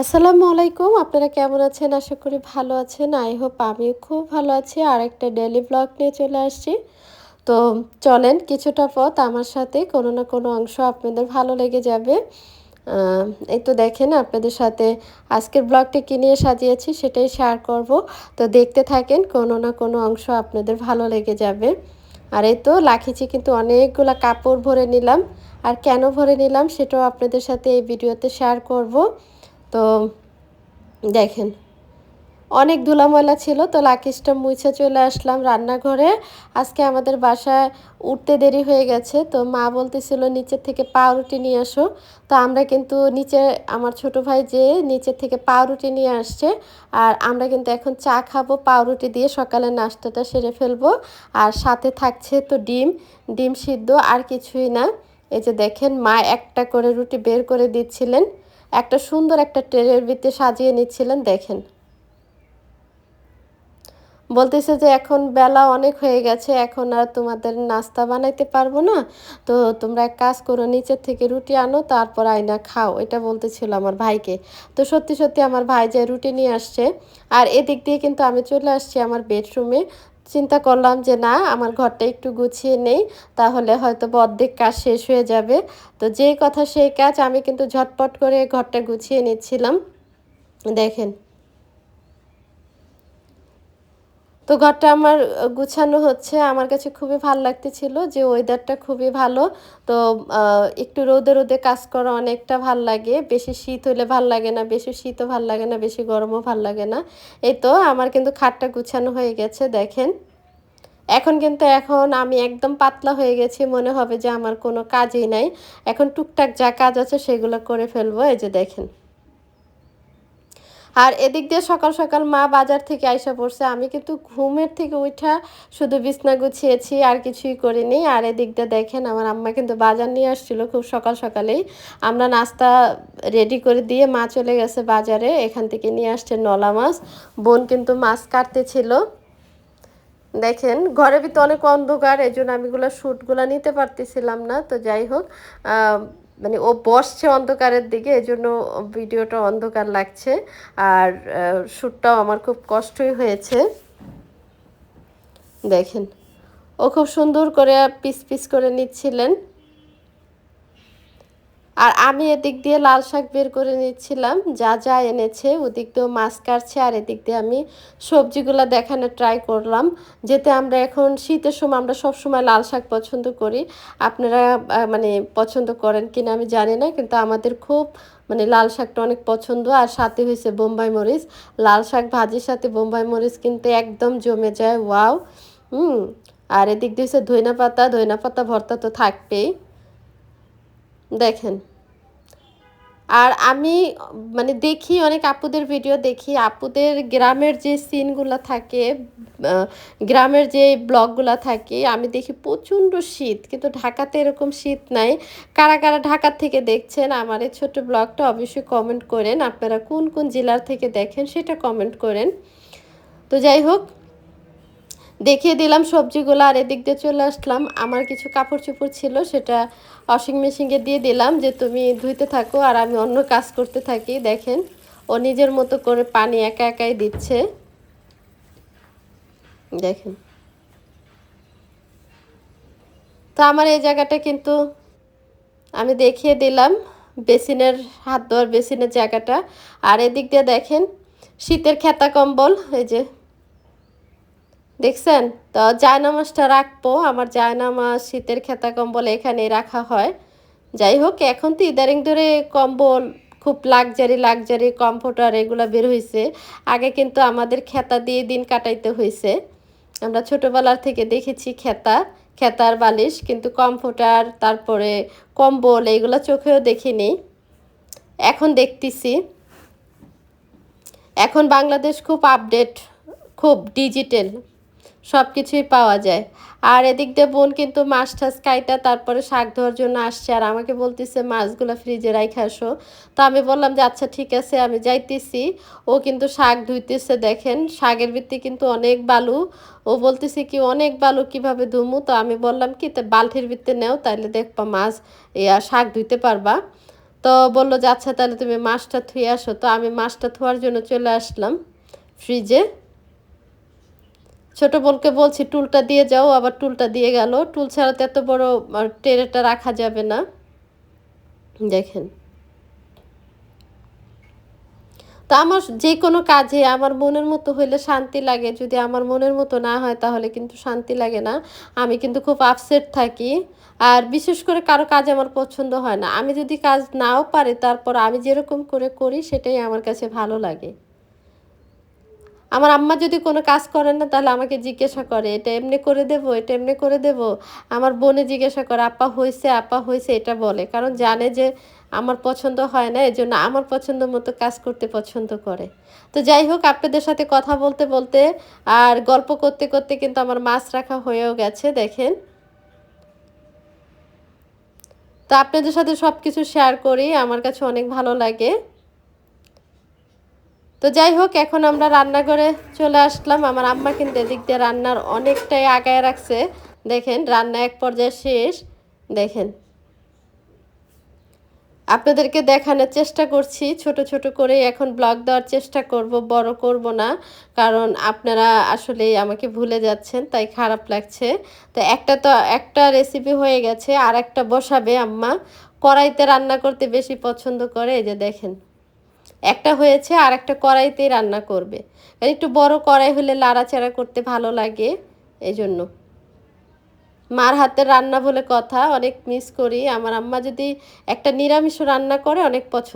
আসসালামু আলাইকুম। আপনারা কেমন আছেন? আশা করি ভালো আছেন। আই হোপ আমিও খুব ভালো আছি। আর একটা ডেলি ব্লগ নিয়ে চলে আসছি। তো চলেন, কিছুটা পথ আমার সাথে কোনো না কোনো অংশ আপনাদের ভালো লেগে যাবে। এই তো দেখেন, আপনাদের সাথে আজকের ব্লগটি কী নিয়ে সাজিয়েছি সেটাই শেয়ার করব। তো দেখতে থাকেন, কোনো না কোনো অংশ আপনাদের ভালো লেগে যাবে। আর এই তো লাখিছি কিন্তু অনেকগুলো কাপড় ভরে নিলাম। আর কেন ভরে নিলাম সেটাও আপনাদের সাথে এই ভিডিওতে শেয়ার করব। তো দেখেন, অনেক ধুলাময়লা ছিল তো লাকিসটা মুছে চলে আসলাম রান্নাঘরে। আজকে আমাদের বাসায় উঠতে দেরি হয়ে গেছে, তো মা বলতেছিল নিচের থেকে পাউরুটি নিয়ে আসো। তো আমরা কিন্তু নিচে, আমার ছোট ভাই যে নিচের থেকে পাউরুটি নিয়ে আসছে, আর আমরা কিন্তু এখন চা খাব, পাউরুটি দিয়ে সকালের নাস্তাটা সেরে ফেলব। আর সাথে থাকছে তো ডিম ডিম সিদ্ধ আর কিছুই না। এই যে দেখেন মা একটা করে রুটি বের করে দিচ্ছিলেন। একটা সুন্দর একটা ট্রেনের ভিতরে সাজিয়ে নিচ্ছিলেন, দেখেন। বলতেছে যে এখন বেলা অনেক হয়ে গেছে, এখন আর তোমাদের নাস্তা বানাইতে পারব না। তো তোমরা এক কাজ করো, নিচের থেকে রুটি আনো, তারপর আয়না খাও, এটা বলতেছিল আমার ভাইকে। তো সত্যি সত্যি আমার ভাই যে রুটি নিয়ে আসছে, আর এদিক দিয়ে কিন্তু আমি চলে আসছি আমার বেডরুমে। চিন্তা করলাম যে, না, আমার ঘরটা একটু গুছিয়ে নেই, তাহলে হয়তো অর্ধেক কাজ শেষ হয়ে যাবে। তো যেই কথা সেই কাজ আমি কিন্তু ঝটপট করে ঘরটা গুছিয়ে নিচ্ছিলাম। দেখেন তো ঘরটা আমার গুছানো হচ্ছে। আমার কাছে খুবই ভালো লাগতেছিল যে ওয়েদারটা খুবই ভালো। তো একটু রোদে রোদে কাজ করা অনেকটা ভালো লাগে। বেশি শীত হলে ভালো লাগে না, বেশি শীতও ভালো লাগে না, বেশি গরমও ভালো লাগে না। এই তো, আমার কিন্তু খাটটা গুছানো হয়ে গেছে, দেখেন। এখন কিন্তু, এখন আমি একদম পাতলা হয়ে গেছি, মনে হবে যে আমার কোনো কাজই নাই। এখন টুকটাক যা কাজ আছে সেগুলো করে ফেলব, এই যে দেখেন। আর এদিক দিয়ে সকাল সকাল মা বাজার থেকে আইসা পড়ছে। আমি কিন্তু ঘুমের থেকে উঠা শুধু বিছনা গুছিয়েছি, আর কিছুই করিনি। আর এদিক দিয়ে দেখেন, আমার আম্মা কিন্তু বাজার নিয়ে আসছিল খুব সকাল সকালেই। আমরা নাস্তা রেডি করে দিয়ে মা চলে গেছে বাজারে। এখান থেকে নিয়ে আসছে নলা মাছ। বোন কিন্তু মাছ কাটতেছিল। দেখেন ঘরে ভিতরে অনেক অন্ধকার এই জন্য আমিগুলো শ্যুটগুলো নিতে পারতেছিলাম না। তো যাই হোক মানে ও বসছে অন্ধকারের দিকে এই জন্য ভিডিওটা অন্ধকার লাগছে। আর শ্যুটটাও আমার খুব কষ্টই হয়েছে। দেখেন, ও খুব সুন্দর করে পিস পিস করে নিচ্ছিলেন। আর আমি এদিক দিয়ে লাল শাক বের করে নিচ্ছিলাম, যা যা এনেছে ওদিক দিয়েও মাছ কাটছে, আর এদিক দিয়ে আমি সবজিগুলো দেখানো ট্রাই করলাম, যেতে আমরা এখন শীতের সময় আমরা সব সময় লাল শাক পছন্দ করি। আপনারা মানে পছন্দ করেন কিনা আমি জানি না, কিন্তু আমাদের খুব মানে লাল শাকটা অনেক পছন্দ, আর সাথে হয়েছে বোম্বাই মরিচ। লাল শাক ভাজির সাথে বোম্বাই মরিচ কিন্তু একদম জমে যায়, ওয়াও, হুম, আর এদিক দিয়ে হচ্ছে ধইনা পাতা ধইনা পাতা ভর্তা তো থাকবেই। দেখেন। আর আমি মানে দেখি, অনেক আপুদের ভিডিও দেখি, আপুদের গ্রামের যে সিনগুলো থাকে গ্রামের যে ব্লগগুলো থাকে, আমি দেখি প্রচণ্ড শীত, কিন্তু ঢাকাতে এরকম শীত নাই। কারা কারা ঢাকার থেকে দেখছেন আমার এই ছোটো ব্লগটা অবশ্যই কমেন্ট করেন। আপনারা কোন কোন জেলার থেকে দেখেন সেটা কমেন্ট করেন। তো যাই হোক দেখিয়ে দিলাম সবজিগুলো আর এদিক দিয়ে চলে আসলাম। আমার কিছু কাপড় চোপড় ছিল, সেটা ওয়াশিং মেশিনে দিয়ে দিলাম যে তুমি ধুইতে থাকো আর আমি অন্য কাজ করতে থাকি। দেখেন, ও নিজের মতো করে পানি একা একাই দিচ্ছে। দেখেন। তো আমার এই জায়গাটা কিন্তু আমি দেখিয়ে দিলাম বেসিনের হাত ধোয়ার বেসিনের জায়গাটা। আর এদিক দিয়ে দেখেন, শীতের খেতা কম্বল এই যে দেখছেন? তো জায়নামাজটা রাখব। আমার জায়নামাজ শীতের খেতা কম্বল এখানে রাখা হয়। যাই হোক, এখন তো ইদারিং ধরে কম্বল খুব লাকজারি লাকজারি কমফোর্টার এগুলো বের হয়েছে আগে কিন্তু আমাদের খেতা দিয়ে দিন কাটাইতে হয়েছে আমরা ছোটোবেলার থেকে দেখেছি খেতা, খেতার বালিশ, কিন্তু কমফোর্টার তারপরে কম্বল এইগুলো চোখেও দেখিনি। এখন দেখতেছি। এখন বাংলাদেশ খুব আপডেট খুব ডিজিটাল সব কিছুই পাওয়া যায়। আর এদিক দিয়ে বোন কিন্তু মাছ টাছ কাইটা তারপরে শাক ধোয়ার জন্য আসছে। আর আমাকে বলতেছে, মাছগুলো ফ্রিজে রাইখে আসো। তো আমি বললাম যে আচ্ছা ঠিক আছে। আমি যাইতেছি। ও কিন্তু শাক ধুইতেছে, দেখেন। শাকের ভিত্তি কিন্তু অনেক বালু। ও বলতেছে কি, অনেক বালু কীভাবে ধুমু? তো আমি বললাম কি, তো বালতির ভিত্তি নেও, তাইলে দেখবা মাছ ইয়া শাক ধুইতে পারবা। তো বলল যে আচ্ছা তাহলে তুমি মাছটা ধুয়ে আসো। তো আমি মাছটা ধোয়ার জন্য চলে আসলাম ফ্রিজে ছোট বোনকে বলছি, টুলটা দিয়ে যাও, আবার টুলটা দিয়ে গেল। টুল ছাড়া তো এত বড় ট্রেটা রাখা যাবে না। দেখেন। তো আমার যে কোনো কাজে আমার মনের মতো হইলে শান্তি লাগে। যদি আমার মনের মতো না হয়, তাহলে কিন্তু শান্তি লাগে না। আমি কিন্তু খুব আপসেট থাকি। আর বিশেষ করে কারও কাজ আমার পছন্দ হয় না। আমি যদি কাজ নাও পারি, তারপর আমি যেরকম করে করি, সেটাই আমার কাছে ভালো লাগে। আমার আম্মা যদি কোনো কাজ করেন না, তাহলে আমাকে জিজ্ঞাসা করে, এটা এমনি করে দেব, এটা এমনি করে দেব? আমার বোনে জিজ্ঞাসা করে, আপা হয়েছে আপা হয়েছে এটা বলে। কারণ জানে যে আমার পছন্দ হয় না, এজন্য আমার পছন্দ মতো কাজ করতে পছন্দ করে। তো যাই হোক, আপনাদের সাথে কথা বলতে বলতে আর গল্প করতে করতে কিন্তু আমার মাছ রাখা হয়েও গেছে, দেখেন। তো আপনাদের সাথে সব কিছু শেয়ার করি, আমার কাছে অনেক ভালো লাগে। তো যাই হোক, এখন আমরা রান্নাঘরে চলে আসলাম। আমার আম্মা কিন্তু এদিক দিয়ে রান্নার অনেকটাই আগায় রাখছে। দেখেন, রান্না এক পর্যায়ে শেষ। দেখেন। আপনাদেরকে দেখানোর চেষ্টা করছি। ছোট ছোট করে এখন ব্লগ দেওয়ার চেষ্টা করব, বড় করব না। কারণ আপনারা আসলে আমাকে ভুলে যাচ্ছেন, তাই খারাপ লাগছে। তো একটা তো একটা রেসিপি হয়ে গেছে আর একটা বসাবে আম্মা। কড়াইতে রান্না করতে বেশি পছন্দ করে, এই যে দেখেন। একটা হয়েছে আর একটা কড়াইতেই রান্না করবে। কারণ একটু বড় কড়াই হলে লাড়াচাড়া করতে ভালো লাগে এই জন্য মার হাতের রান্না বলে কথা, অনেক মিস করি। আমার আম্মা যদি একটা নিরামিষ রান্না করে, অনেক পছন্দ